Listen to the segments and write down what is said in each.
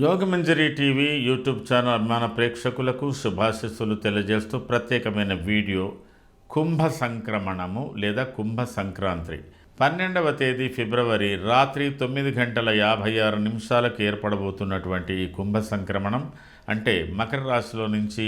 Yogamanjari TV YouTube channel అభిమాన ప్రేక్షకులకు శుభాశిస్సులు తెలియజేస్తూ ప్రత్యేకమైన వీడియో కుంభ సంక్రమణము లేదా కుంభ సంక్రాంతి. పన్నెండవ తేదీ ఫిబ్రవరి రాత్రి తొమ్మిది గంటల యాభై ఆరు నిమిషాలకు ఏర్పడబోతున్నటువంటి ఈ కుంభ సంక్రమణం అంటే మకర రాశిలో నుంచి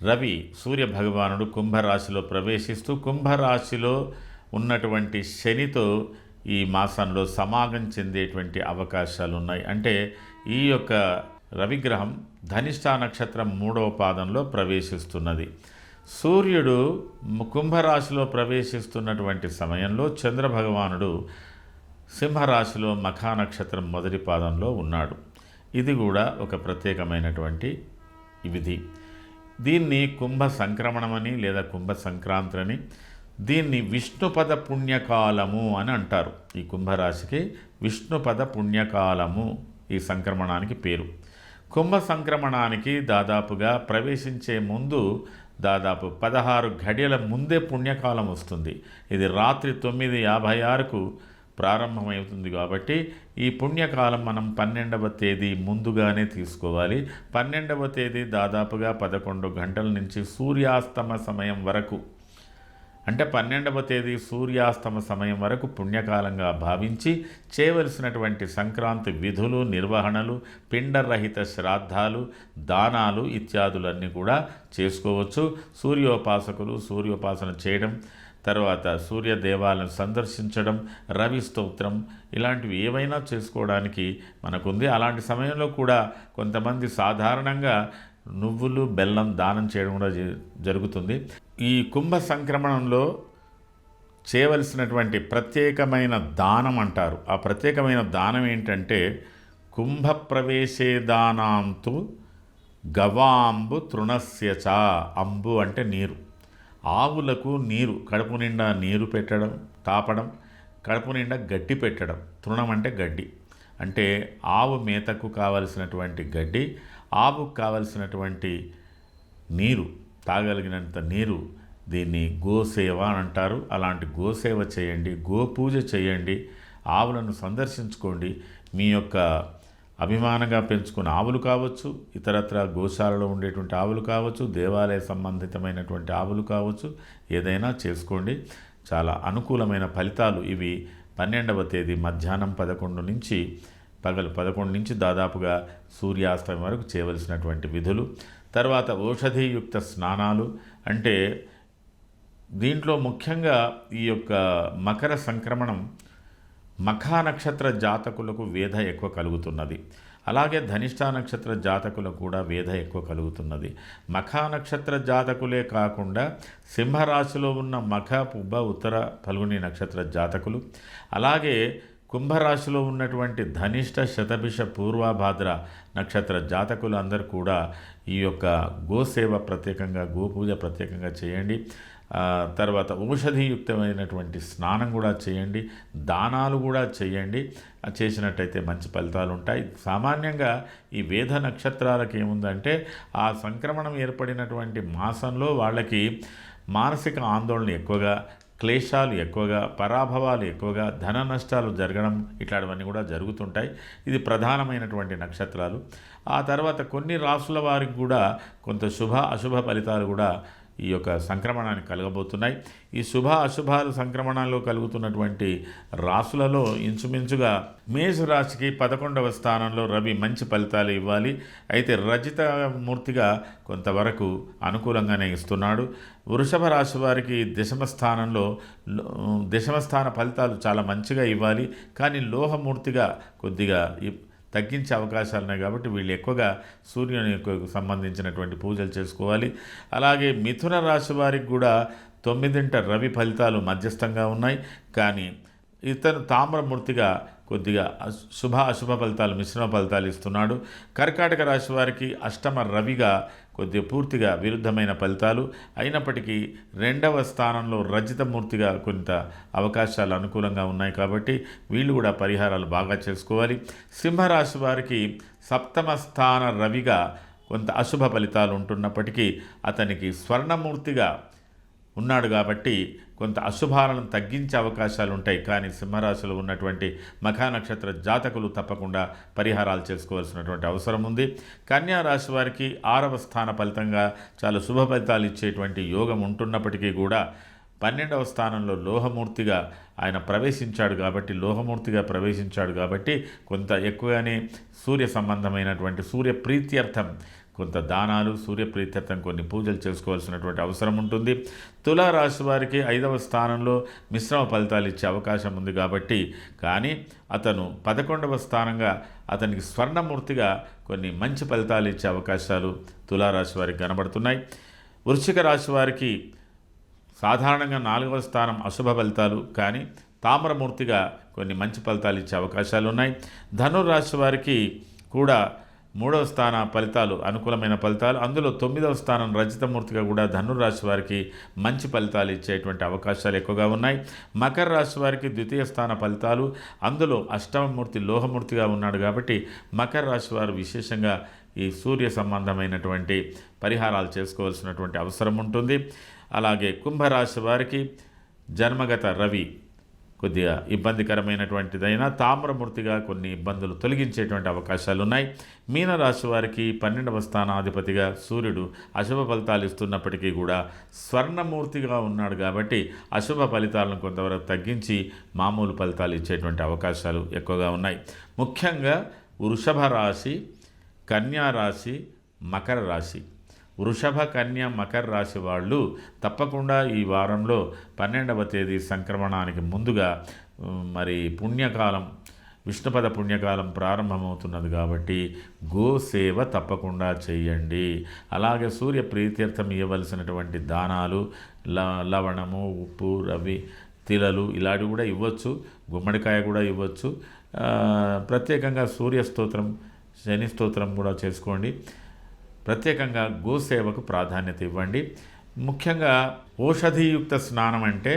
రవి సూర్య భగవానుడు కుంభరాశిలో ప్రవేశిస్తూ కుంభరాశిలో ఉన్నటువంటి శనితో ఈ మాసంలో సమాగం చెందేటువంటి అవకాశాలు ఉన్నాయి అంటే ఈ యొక్క రవిగ్రహం ధనిష్టా నక్షత్రం మూడవ పాదంలో ప్రవేశిస్తున్నది. సూర్యుడు కుంభరాశిలో ప్రవేశిస్తున్నటువంటి సమయంలో చంద్రభగవానుడు సింహరాశిలో మఖా నక్షత్రం మొదటి పాదంలో ఉన్నాడు. ఇది కూడా ఒక ప్రత్యేకమైనటువంటి విధి. దీన్ని కుంభ సంక్రమణమని లేదా కుంభ సంక్రాంతిని దీన్ని విష్ణుపద పుణ్యకాలము అని అంటారు. ఈ కుంభరాశికి విష్ణుపద పుణ్యకాలము ఈ సంక్రమణానికి పేరు. కుంభ సంక్రమణానికి దాదాపుగా ప్రవేశించే ముందు దాదాపు పదహారు ఘడియల ముందే పుణ్యకాలం వస్తుంది. ఇది రాత్రి తొమ్మిది యాభై ఆరుకు ప్రారంభమవుతుంది కాబట్టి ఈ పుణ్యకాలం మనం పన్నెండవ తేదీ ముందుగానే తీసుకోవాలి. పన్నెండవ తేదీ దాదాపుగా పదకొండు గంటల నుంచి సూర్యాస్తమ సమయం వరకు. అంటే పన్నెండవ తేదీ సూర్యాస్తమ సమయం వరకు పుణ్యకాలంగా భావించి చేయవలసినటువంటి సంక్రాంతి విధులు నిర్వహణలు పిండరహిత శ్రాద్ధాలు దానాలు ఇత్యాదులన్నీ కూడా చేసుకోవచ్చు. సూర్యోపాసకులు సూర్యోపాసన చేయడం తర్వాత సూర్య దేవాలను సందర్శించడం రవి స్తోత్రం ఇలాంటివి ఏవైనా చేసుకోవడానికి మనకుంది. అలాంటి సమయంలో కూడా కొంతమంది సాధారణంగా నువ్వులు బెల్లం దానం చేయడం కూడా జ- జరుగుతుంది. ఈ కుంభ సంక్రమణంలో చేయవలసినటువంటి ప్రత్యేకమైన దానం అంటారు. ఆ ప్రత్యేకమైన దానం ఏంటంటే కుంభ ప్రవేశే దానాంతు గవాంబు తృణస్య అంబు అంటే నీరు. ఆవులకు నీరు కడుపు నిండా నీరు పెట్టడం తాపడం కడుపు నిండా గడ్డి పెట్టడం. తృణం అంటే గడ్డి. అంటే ఆవు మేతకు కావలసినటువంటి గడ్డి ఆవుకు కావలసినటువంటి నీరు. తాగలిగినంత నీరు దీన్ని గోసేవ అని అంటారు. అలాంటి గోసేవ చేయండి గోపూజ చేయండి ఆవులను సందర్శించుకోండి. మీ యొక్క అభిమానంగా పెంచుకున్న ఆవులు కావచ్చు ఇతరత్ర గోశాలలో ఉండేటువంటి ఆవులు కావచ్చు దేవాలయ సంబంధితమైనటువంటి ఆవులు కావచ్చు ఏదైనా చేసుకోండి. చాలా అనుకూలమైన ఫలితాలు ఇవి. పన్నెండవ తేదీ మధ్యాహ్నం పదకొండు నుంచి పగలు పదకొండు నుంచి దాదాపుగా సూర్యాస్తమయం వరకు చేయవలసినటువంటి విధులు. తర్వాత ఔషధీయుక్త స్నానాలు అంటే దీంట్లో ముఖ్యంగా ఈ యొక్క మకర సంక్రమణం మఖా నక్షత్ర జాతకులకు వేధ ఎక్కువ కలుగుతున్నది. అలాగే ధనిష్టా నక్షత్ర జాతకులకు కూడా వేధ ఎక్కువ కలుగుతున్నది. మఖా నక్షత్ర జాతకులే కాకుండా సింహరాశిలో ఉన్న మఖ పుబ్బ ఉత్తర ఫల్గుని నక్షత్ర జాతకులు అలాగే కుంభరాశిలో ఉన్నటువంటి ధనిష్ట శతభిష పూర్వభాద్ర నక్షత్ర జాతకులు అందరూ కూడా ఈ యొక్క గోసేవ ప్రత్యేకంగా గోపూజ ప్రత్యేకంగా చేయండి. తర్వాత ఔషధియుక్తమైనటువంటి స్నానం కూడా చేయండి దానాలు కూడా చేయండి. చేసినట్టయితే మంచి ఫలితాలు ఉంటాయి. సామాన్యంగా ఈ వేద నక్షత్రాలకు ఏముందంటే ఆ సంక్రమణం ఏర్పడినటువంటి మాసంలో వాళ్ళకి మానసిక ఆందోళన ఎక్కువగా క్లేశాలు ఎక్కువగా పరాభవాలు ఎక్కువగా ధన నష్టాలు జరగడం ఇట్లాంటివన్నీ కూడా జరుగుతుంటాయి. ఇది ప్రధానమైనటువంటి నక్షత్రాలు. ఆ తర్వాత కొన్ని రాసుల వారికి కూడా కొంత శుభ అశుభ ఫలితాలు కూడా ఈ యొక్క సంక్రమణానికి కలగబోతున్నాయి. ఈ శుభ అశుభాలు సంక్రమణాల్లో కలుగుతున్నటువంటి రాసులలో ఇంచుమించుగా మేషరాశికి పదకొండవ స్థానంలో రవి మంచి ఫలితాలు ఇవ్వాలి. అయితే రజిత మూర్తిగా కొంతవరకు అనుకూలంగానే ఇస్తున్నాడు. వృషభ రాశి వారికి దశమ స్థానంలో దశమ స్థాన ఫలితాలు చాలా మంచిగా ఇవ్వాలి. కానీ లోహమూర్తిగా కొద్దిగా తగ్గించే అవకాశాలు ఉన్నాయి కాబట్టి వీళ్ళు ఎక్కువగా సూర్యుని యొక్క సంబంధించినటువంటి పూజలు చేసుకోవాలి. అలాగే మిథున రాశి వారికి కూడా తొమ్మిదింట రవి ఫలితాలు మధ్యస్థంగా ఉన్నాయి. కానీ ఇతను తామ్రమూర్తిగా కొద్దిగా శుభ అశుభ ఫలితాలు మిశ్రమ ఫలితాలు ఇస్తున్నాడు. కర్కాటక రాశి వారికి అష్టమ రవిగా కొద్దిగా పూర్తిగా విరుద్ధమైన ఫలితాలు. అయినప్పటికీ రెండవ స్థానంలో రజితమూర్తిగా కొంత అవకాశాలు అనుకూలంగా ఉన్నాయి కాబట్టి వీళ్ళు కూడా పరిహారాలు బాగా చేసుకోవాలి. సింహరాశి వారికి సప్తమ స్థాన రవిగా కొంత అశుభ ఫలితాలు ఉంటున్నప్పటికీ అతనికి స్వర్ణమూర్తిగా ఉన్నాడు కాబట్టి కొంత అశుభాలను తగ్గించే అవకాశాలు ఉంటాయి. కానీ సింహరాశిలో ఉన్నటువంటి మఖా నక్షత్ర జాతకులు తప్పకుండా పరిహారాలు చేసుకోవాల్సినటువంటి అవసరం ఉంది. కన్యా రాశి వారికి ఆరవ స్థాన ఫలితంగా చాలా శుభ ఫలితాలు ఇచ్చేటువంటి యోగం ఉంటున్నప్పటికీ కూడా పన్నెండవ స్థానంలో లోహమూర్తిగా ఆయన ప్రవేశించాడు కాబట్టి లోహమూర్తిగా ప్రవేశించాడు కాబట్టి కొంత ఎక్కువగానే సూర్య సంబంధమైనటువంటి సూర్య ప్రీత్యర్థం కొంత దానాలు సూర్యప్రీత్యర్థం కొన్ని పూజలు చేసుకోవాల్సినటువంటి అవసరం ఉంటుంది. తులారాశి వారికి ఐదవ స్థానంలో మిశ్రమ ఫలితాలు ఇచ్చే అవకాశం ఉంది కాబట్టి కానీ అతను పదకొండవ స్థానంగా అతనికి స్వర్ణమూర్తిగా కొన్ని మంచి ఫలితాలు ఇచ్చే అవకాశాలు తులారాశి వారికి కనబడుతున్నాయి. వృశ్చిక రాశి వారికి సాధారణంగా నాలుగవ స్థానం అశుభ ఫలితాలు కానీ తామరమూర్తిగా కొన్ని మంచి ఫలితాలు ఇచ్చే అవకాశాలు ఉన్నాయి. ధనుర్రాశి వారికి కూడా మూడవ స్థాన ఫలితాలు అనుకూలమైన ఫలితాలు. అందులో తొమ్మిదవ స్థానం రజితమూర్తిగా కూడా ధనుర్రాశి వారికి మంచి ఫలితాలు ఇచ్చేటువంటి అవకాశాలు ఎక్కువగా ఉన్నాయి. మకర రాశి వారికి ద్వితీయ స్థాన ఫలితాలు. అందులో అష్టమమూర్తి లోహమూర్తిగా ఉన్నాడు కాబట్టి మకర రాశి వారు విశేషంగా ఈ సూర్య సంబంధమైనటువంటి పరిహారాలు చేసుకోవాల్సినటువంటి అవసరం ఉంటుంది. అలాగే కుంభరాశి వారికి జన్మగత రవి కొద్దిగా ఇబ్బందికరమైనటువంటిదైనా తామ్రమూర్తిగా కొన్ని ఇబ్బందులు తొలగించేటువంటి అవకాశాలు ఉన్నాయి మీనరాశి వారికి పన్నెండవ స్థానాధిపతిగా సూర్యుడు అశుభ ఫలితాలు ఇస్తున్నప్పటికీ కూడా స్వర్ణమూర్తిగా ఉన్నాడు కాబట్టి అశుభ ఫలితాలను కొంతవరకు తగ్గించి మామూలు ఫలితాలు ఇచ్చేటువంటి అవకాశాలు ఎక్కువగా ఉన్నాయి. ముఖ్యంగా వృషభ రాశి కన్యా రాశి మకర రాశి. వృషభ కన్య మకర రాశి వాళ్ళు తప్పకుండా ఈ వారంలో పన్నెండవ తేదీ సంక్రమణానికి ముందుగా మరి పుణ్యకాలం విష్ణుపద పుణ్యకాలం ప్రారంభమవుతున్నది కాబట్టి గోసేవ తప్పకుండా చేయండి. అలాగే సూర్య ప్రీత్యర్థం ఇవ్వవలసినటువంటి దానాలు ల లవణము ఉప్పు రవి తిలలు ఇలాంటివి కూడా ఇవ్వచ్చు గుమ్మడికాయ కూడా ఇవ్వచ్చు. ప్రత్యేకంగా సూర్య స్తోత్రం శని స్తోత్రం కూడా చేసుకోండి. ప్రత్యేకంగా గోసేవకు ప్రాధాన్యత ఇవ్వండి. ముఖ్యంగా ఔషధియుక్త స్నానం అంటే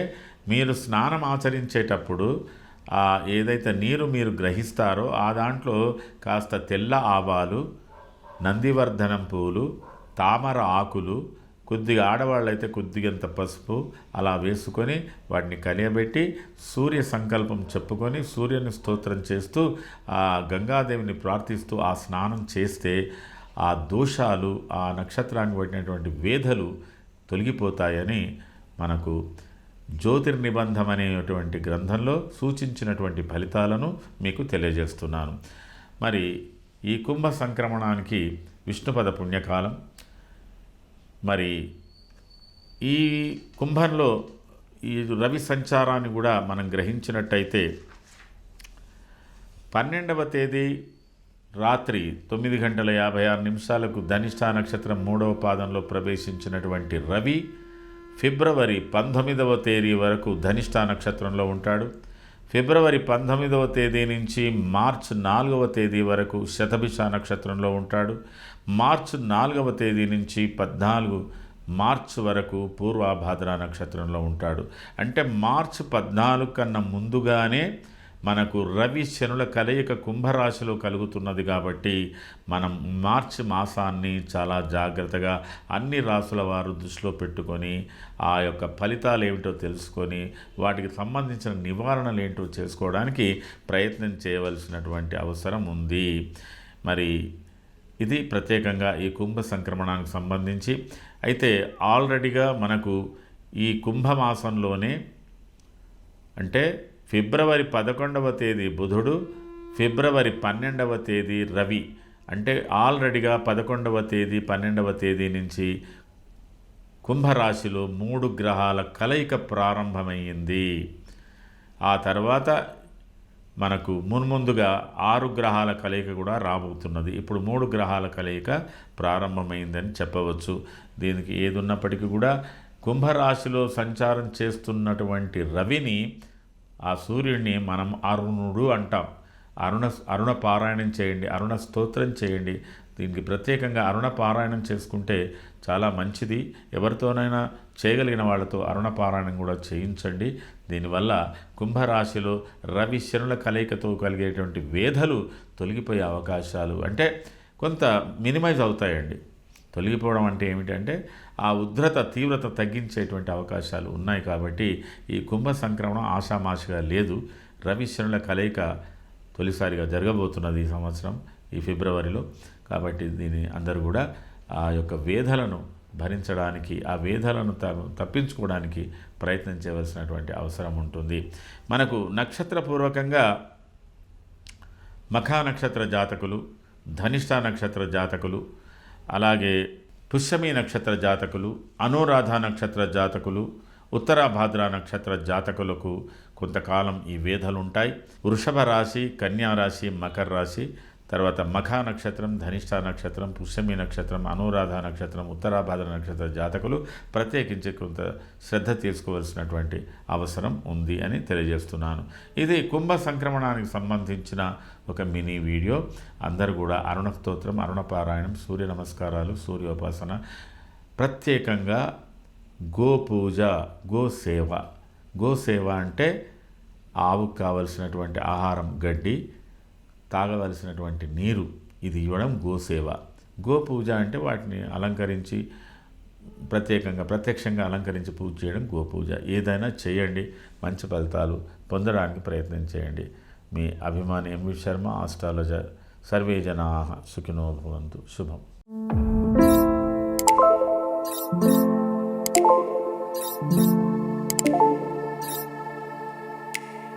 మీరు స్నానం ఆచరించేటప్పుడు ఏదైతే నీరు మీరు గ్రహిస్తారో ఆ దాంట్లో కాస్త తెల్ల ఆవాలు నందివర్ధనం పూలు తామర ఆకులు కొద్దిగా ఆడవాళ్ళైతే కొద్దిగంత పసుపు అలా వేసుకొని వాటిని కలియబెట్టి సూర్య సంకల్పం చెప్పుకొని సూర్యుని స్తోత్రం చేస్తూ గంగాదేవిని ప్రార్థిస్తూ ఆ స్నానం చేస్తే ఆ దోషాలు ఆ నక్షత్రానికి పట్టినటువంటి వేధలు తొలగిపోతాయని మనకు జ్యోతిర్నిబంధం అనేటువంటి గ్రంథంలో సూచించినటువంటి ఫలితాలను మీకు తెలియజేస్తున్నాను. మరి ఈ కుంభ సంక్రమణానికి విష్ణుపద పుణ్యకాలం. మరి ఈ కుంభంలో ఈ రవి సంచారాన్ని కూడా మనం గ్రహించినట్టయితే పన్నెండవ తేదీ రాత్రి తొమ్మిది గంటల యాభై ఆరు నిమిషాలకు ధనిష్టా నక్షత్రం మూడవ పాదంలో ప్రవేశించినటువంటి రవి ఫిబ్రవరి పంతొమ్మిదవ తేదీ వరకు ధనిష్టా నక్షత్రంలో ఉంటాడు. ఫిబ్రవరి పంతొమ్మిదవ తేదీ నుంచి మార్చ్ నాలుగవ తేదీ వరకు శతభిష నక్షత్రంలో ఉంటాడు. మార్చ్ నాలుగవ తేదీ నుంచి పద్నాలుగు మార్చ్ వరకు పూర్వాభాద్ర నక్షత్రంలో ఉంటాడు. అంటే మార్చ్ పద్నాలుగు కన్నా ముందుగానే మనకు రవి శనుల కలయిక కుంభరాశిలో కలుగుతున్నది కాబట్టి మనం మార్చి మాసాన్ని చాలా జాగ్రత్తగా అన్ని రాసుల వారు దృష్టిలో పెట్టుకొని ఆ యొక్క ఫలితాలు ఏమిటో తెలుసుకొని వాటికి సంబంధించిన నివారణలు ఏంటో చేసుకోవడానికి ప్రయత్నం చేయవలసినటువంటి అవసరం ఉంది. మరి ఇది ప్రత్యేకంగా ఈ కుంభ సంక్రమణానికి సంబంధించి. అయితే ఆల్రెడీగా మనకు ఈ కుంభమాసంలోనే అంటే ఫిబ్రవరి పదకొండవ తేదీ బుధుడు ఫిబ్రవరి పన్నెండవ తేదీ రవి. అంటే ఆల్రెడీగా పదకొండవ తేదీ పన్నెండవ తేదీ నుంచి కుంభరాశిలో మూడు గ్రహాల కలయిక ప్రారంభమైంది. ఆ తర్వాత మనకు మున్ముందుగా ఆరు గ్రహాల కలయిక కూడా రాబోతున్నది. ఇప్పుడు మూడు గ్రహాల కలయిక ప్రారంభమైందని చెప్పవచ్చు. దీనికి ఏది ఉన్నప్పటికీ కూడా కుంభరాశిలో సంచారం చేస్తున్నటువంటి రవిని ఆ సూర్యుడిని మనం అరుణుడు అంటాం. అరుణ అరుణ పారాయణం చేయండి అరుణ స్తోత్రం చేయండి. దీనికి ప్రత్యేకంగా అరుణ పారాయణం చేసుకుంటే చాలా మంచిది. ఎవరితోనైనా చేయగలిగిన వాళ్ళతో అరుణ పారాయణం కూడా చేయించండి. దీనివల్ల కుంభరాశిలో రవి శనుల కలయికతో కలిగేటువంటి వేధలు తొలగిపోయే అవకాశాలు అంటే కొంత మినిమైజ్ అవుతాయండి. తొలగిపోవడం అంటే ఏమిటంటే ఆ ఉద్ధృత తీవ్రత తగ్గించేటువంటి అవకాశాలు ఉన్నాయి కాబట్టి ఈ కుంభ సంక్రమణం ఆషామాషిగా లేదు. రవి శనుల కలయిక తొలిసారిగా జరగబోతున్నది ఈ సంవత్సరం ఈ ఫిబ్రవరిలో. కాబట్టి దీని అందరూ కూడా ఆ యొక్క వేధలను భరించడానికి ఆ వేధలను త తప్పించుకోవడానికి ప్రయత్నం చేయవలసినటువంటి అవసరం ఉంటుంది. మనకు నక్షత్రపూర్వకంగా మఖా నక్షత్ర జాతకులు ధనిష్ట నక్షత్ర జాతకులు అలాగే పుష్యమి నక్షత్ర జాతకులు అనురాధ నక్షత్ర జాతకులు ఉత్తరాభాద్ర నక్షత్ర జాతకులకు కొంతకాలం ఈ వేధలుంటాయి. వృషభ రాశి కన్యా రాశి మకర రాశి తర్వాత మఖా నక్షత్రం ధనిష్ట నక్షత్రం పుష్యమి నక్షత్రం అనురాధ నక్షత్రం ఉత్తరాభాద్ర నక్షత్ర జాతకులు ప్రత్యేకించి కొంత శ్రద్ధ తీసుకోవాల్సినటువంటి అవసరం ఉంది అని తెలియజేస్తున్నాను. ఇది కుంభ సంక్రమణానికి సంబంధించిన ఒక మినీ వీడియో. అందరూ కూడా అరుణ స్తోత్రం అరుణపారాయణం సూర్య నమస్కారాలు సూర్యోపాసన ప్రత్యేకంగా గోపూజ గోసేవ గోసేవ అంటే ఆవుకు కావలసినటువంటి ఆహారం గడ్డి తాగవలసినటువంటి నీరు ఇది ఇవ్వడం గోసేవ. గోపూజ అంటే వాటిని అలంకరించి ప్రత్యేకంగా ప్రత్యక్షంగా అలంకరించి పూజ చేయడం గోపూజ. ఏదైనా చేయండి మంచి ఫలితాలు పొందడానికి ప్రయత్నం చేయండి. మీ అభిమాని ఎంవి శర్మ ఆస్ట్రాలజర్. సర్వే జనా సుఖినో భవంతు. శుభం.